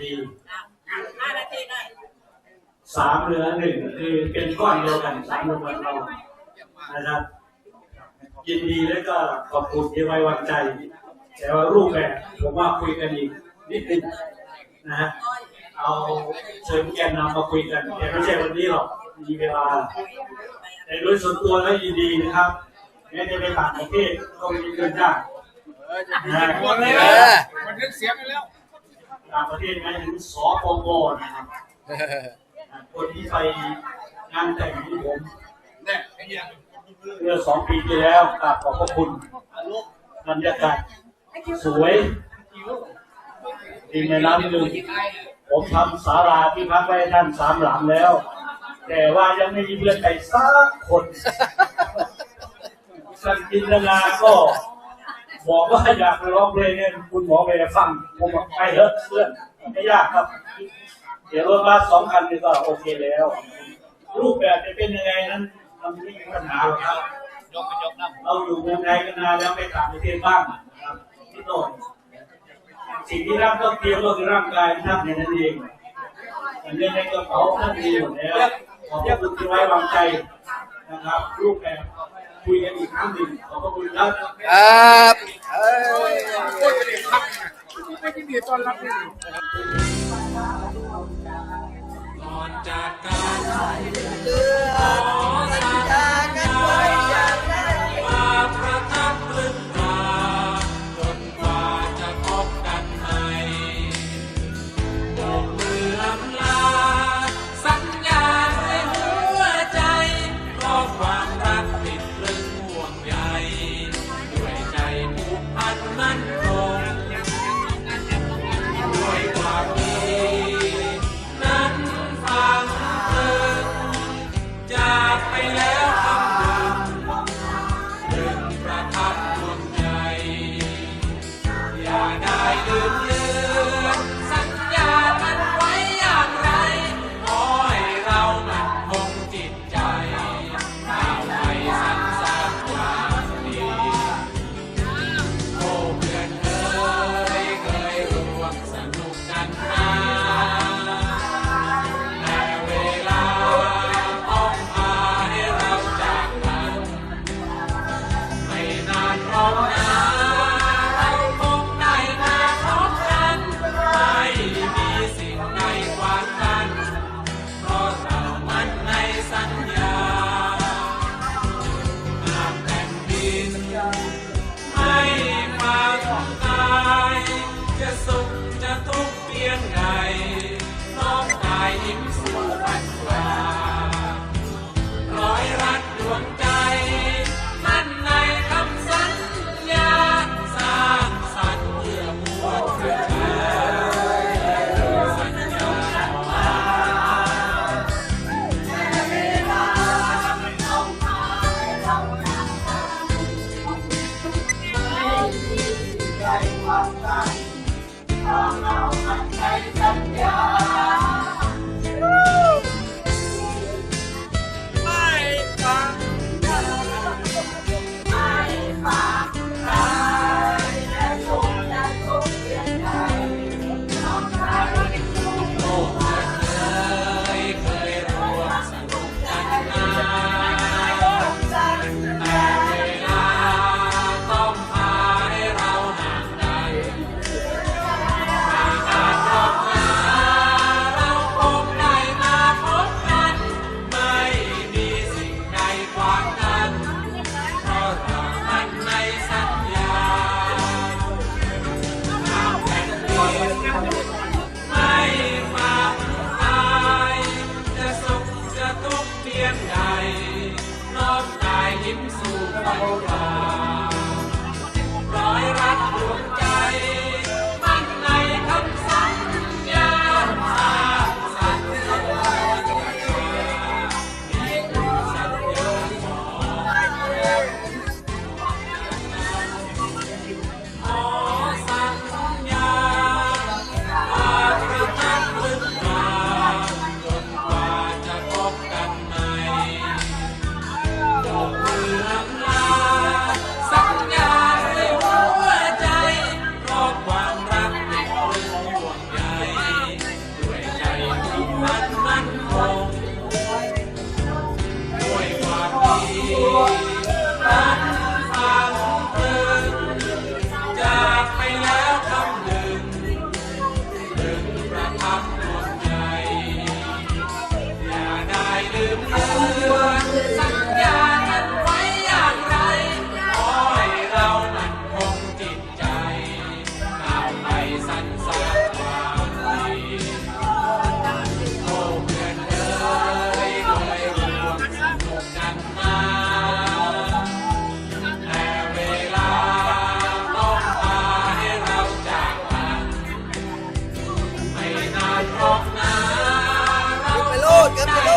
ดีห้านาทีได้สามเหลือหนึ่งคือเป็นก้อนเดียวกันสามจังหวัดเรานะครับยินดีและก็ขอบคุณที่ไว้วางใจ แต่ว่ารูปแบบผมว่าคุยกันอีกนิดนึงนะฮะเอาเชิญแกนนำมาคุยกันแต่ไม่ใช่วันนี้หรอกมีเวลาแต่โดยส่วนตัวแล้วยินดีนะครับแม้จะไปต่างประเทศก็ไม่มีเงินจ้างนะฮะหมด เลยมันเรื่องเสียไปแล้วต่างประเทศนะถึงสปงนะครับคนที่ไปงานแต่งของผมเนี่ยไอ้ยังเมื่อสองปีที่แล้วกราบขอบพระคุณบรรยากาศสวยริมแม่น้ำหนึ่งผมทำศาลาที่พักไว้ให้ท่านสามหลังแล้ว แต่ว่ายังไม่มีเพื่อนใครสักคนสันจินตนาก็ บอกว่าอยากไปร้องเพลงเนี่ยคุณหมอไปฟังผมบอกไปเถอะเพื่อนไม่ยากครับ เดี๋ยวรถบัสสองคันนี่ก็โอเคแล้ว รูปแบบจะเป็นยังไงนั้นมันไม่มีปัญหาครับยกยกน้เราอยู่เมืองไทยกันนานแล้วไปต่างประเทศบ้างนะครับพี่โต้นสิ่งที่ร่างต้องเตรียมก็คือร่างกายท่านในนั้นเองเงินในกระเป๋าท่านมีอยู่แล้วขอบคุณที่ไว้วางใจนะครับ รูปแบบ คุยกันอีกครั้งหนึ่งขอบพระคุณครับครับเอ้ยำโคตรจะเด็ดพักนะไม่ยินดีต้อนรับเลยเจะสุขจะทุกข์เพียงใดน้องกายยิ้มสู่พันกว่าร้อยรัดดวงใจ มั่นในคำสัญญาสร้างสรรค์เพื่อมวลประชาสัญญาเยิ้มสู่พระบรม ไ